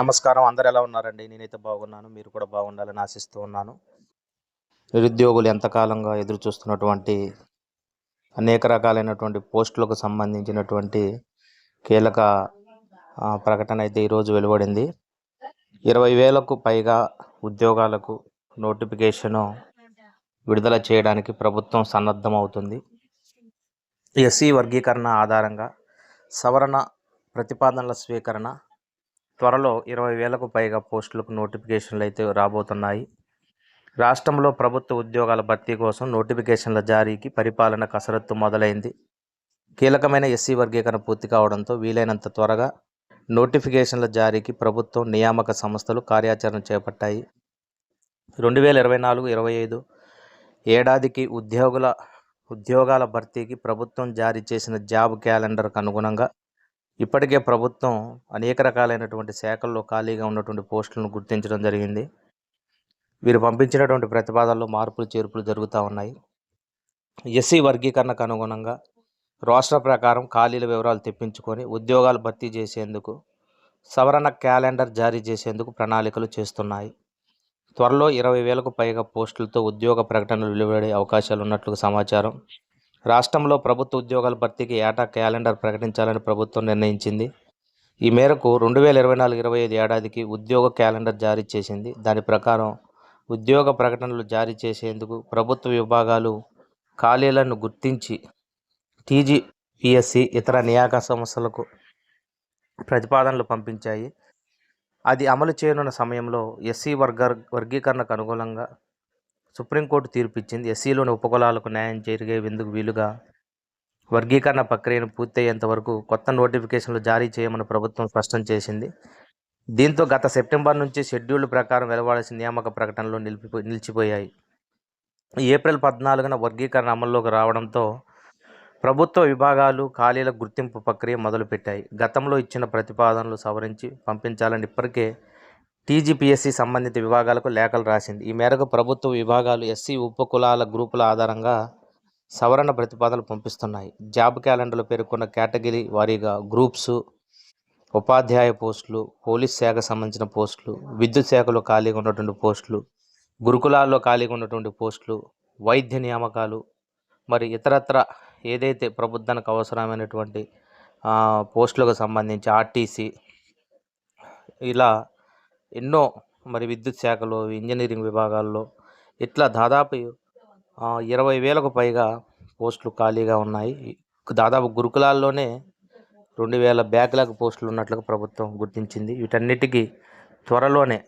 నమస్కారం. అందరు ఎలా ఉన్నారండి? నేనైతే బాగున్నాను. మీరు కూడా బాగుండాలని ఆశిస్తూ ఉన్నాను. నిరుద్యోగులు ఎంతకాలంగా ఎదురు చూస్తున్నటువంటి అనేక రకాలైనటువంటి పోస్టులకు సంబంధించినటువంటి కీలక ప్రకటన అయితే ఈరోజు వెలువడింది. ఇరవై వేలకు పైగా ఉద్యోగాలకు నోటిఫికేషను విడుదల చేయడానికి ప్రభుత్వం సన్నద్ధమవుతుంది. ఎస్సీ వర్గీకరణ ఆధారంగా సవరణ ప్రతిపాదనల స్వీకరణ త్వరలో ఇరవై వేలకు పైగా పోస్టులకు నోటిఫికేషన్లు అయితే రాబోతున్నాయి. రాష్ట్రంలో ప్రభుత్వ ఉద్యోగాల భర్తీ కోసం నోటిఫికేషన్ల జారీకి పరిపాలన కసరత్తు మొదలైంది. కీలకమైన ఎస్సీ వర్గీకరణ పూర్తి కావడంతో వీలైనంత త్వరగా నోటిఫికేషన్ల జారీకి ప్రభుత్వం నియామక సంస్థలు కార్యాచరణ చేపట్టాయి. రెండు వేల ఇరవై నాలుగు ఇరవై ఐదు ఏడాదికి ఉద్యోగుల ఉద్యోగాల భర్తీకి ప్రభుత్వం జారీ చేసిన జాబ్ క్యాలెండర్కు అనుగుణంగా ఇప్పటికే ప్రభుత్వం అనేక రకాలైనటువంటి శాఖల్లో ఖాళీగా ఉన్నటువంటి పోస్టులను గుర్తించడం జరిగింది. వీరు పంపించినటువంటి ప్రతిపాదనలో మార్పులు చేర్పులు జరుగుతూ ఉన్నాయి. ఎస్సీ వర్గీకరణకు అనుగుణంగా రాష్ట్ర ప్రకారం ఖాళీల వివరాలు తెప్పించుకొని ఉద్యోగాలు భర్తీ చేసేందుకు సవరణ క్యాలెండర్ జారీ చేసేందుకు ప్రణాళికలు చేస్తున్నాయి. త్వరలో ఇరవై వేలకు పైగా పోస్టులతో ఉద్యోగ ప్రకటనలు వెలువడే అవకాశాలు ఉన్నట్లు సమాచారం రాష్ట్రంలో ప్రభుత్వ ఉద్యోగాల భర్తీకి ఏటా క్యాలెండర్ ప్రకటించాలని ప్రభుత్వం నిర్ణయించింది. ఈ మేరకు రెండు వేల ఇరవై నాలుగు ఇరవై ఐదు ఏడాదికి ఉద్యోగ క్యాలెండర్ జారీ చేసింది. దాని ప్రకారం ఉద్యోగ ప్రకటనలు జారీ చేసేందుకు ప్రభుత్వ విభాగాలు ఖాళీలను గుర్తించి టీజీపీఎస్సి ఇతర నియామక సంస్థలకు ప్రతిపాదనలు పంపించాయి. అది అమలు చేయనున్న సమయంలో ఎస్సీ వర్గ వర్గీకరణకు అనుగుణంగా సుప్రీంకోర్టు తీర్పిచ్చింది. ఎస్సీలోని ఉపకులాలకు న్యాయం జరిగేందుకు వీలుగా వర్గీకరణ ప్రక్రియను పూర్తయ్యేంత వరకు కొత్త నోటిఫికేషన్లు జారీ చేయమని ప్రభుత్వం స్పష్టం చేసింది. దీంతో గత సెప్టెంబర్ నుంచి షెడ్యూల్ ప్రకారం వెలువడాల్సిన నియామక ప్రకటనలు నిలిపి నిలిచిపోయాయి. ఏప్రిల్ పద్నాలుగున వర్గీకరణ అమల్లోకి రావడంతో ప్రభుత్వ విభాగాలు ఖాళీల గుర్తింపు ప్రక్రియ మొదలుపెట్టాయి. గతంలో ఇచ్చిన ప్రతిపాదనలు సవరించి పంపించాలని ఇప్పటికే టీజీపీఎస్సీ సంబంధిత విభాగాలకు లేఖలు రాసింది. ఈ మేరకు ప్రభుత్వ విభాగాలు ఎస్సీ ఉపకులాల గ్రూపుల ఆధారంగా సవరణ ప్రతిపాదనలు పంపిస్తున్నాయి. జాబ్ క్యాలెండర్లో పేర్కొన్న కేటగిరీ వారీగా గ్రూప్స్ ఉపాధ్యాయ పోస్టులు పోలీస్ శాఖకు సంబంధించిన పోస్టులు విద్యుత్ శాఖలో ఖాళీగా ఉన్నటువంటి పోస్టులు గురుకులాల్లో ఖాళీగా ఉన్నటువంటి పోస్టులు వైద్య నియామకాలు మరి ఇతరత్ర ఏదైతే ప్రభుత్వానికి అవసరమైనటువంటి పోస్టులకు సంబంధించి ఆర్టీసీ ఇలా ఎన్నో మరి విద్యుత్ శాఖలో ఇంజనీరింగ్ విభాగాల్లో ఇట్లా దాదాపు ఇరవై వేలకు పైగా పోస్టులు ఖాళీగా ఉన్నాయి. దాదాపు గురుకులాల్లోనే రెండు వేల బ్యాక్లాగ్ పోస్టులు ఉన్నట్లుగా ప్రభుత్వం గుర్తించింది. వీటన్నిటికీ త్వరలోనే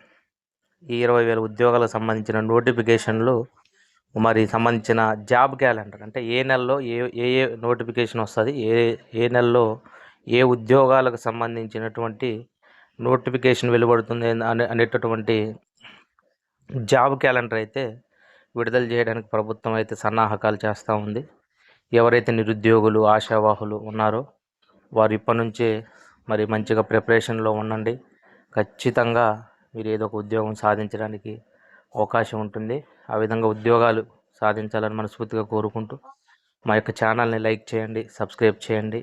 ఈ ఇరవై వేల ఉద్యోగాలకు సంబంధించిన నోటిఫికేషన్లు మరి సంబంధించిన జాబ్ క్యాలెండర్ అంటే ఏ నెలలో ఏ ఏ ఏ నోటిఫికేషన్ వస్తుంది ఏ ఏ నెలలో ఏ ఉద్యోగాలకు సంబంధించినటువంటి నోటిఫికేషన్ వెలువడుతుంది అనే అనేటటువంటి జాబ్ క్యాలెండర్ అయితే విడుదల చేయడానికి ప్రభుత్వం అయితే సన్నాహకాలు చేస్తూ ఉంది. ఎవరైతే నిరుద్యోగులు ఆశావాహులు ఉన్నారో వారు ఇప్పటి నుంచే మరి మంచిగా ప్రిపరేషన్లో ఉండండి. ఖచ్చితంగా మీరు ఏదో ఒక ఉద్యోగం సాధించడానికి అవకాశం ఉంటుంది. ఆ విధంగా ఉద్యోగాలు సాధించాలని మనస్ఫూర్తిగా కోరుకుంటూ మా యొక్క ఛానల్ని లైక్ చేయండి సబ్స్క్రైబ్ చేయండి.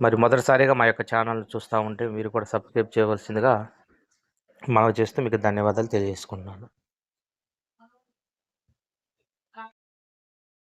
మరి మొదటిసారిగా మా యొక్క ఛానల్ని చూస్తూ ఉంటే మీరు కూడా సబ్స్క్రైబ్ చేయవలసిందిగా మనవి చేస్తూ మీకు ధన్యవాదాలు తెలియజేసుకుంటున్నాను.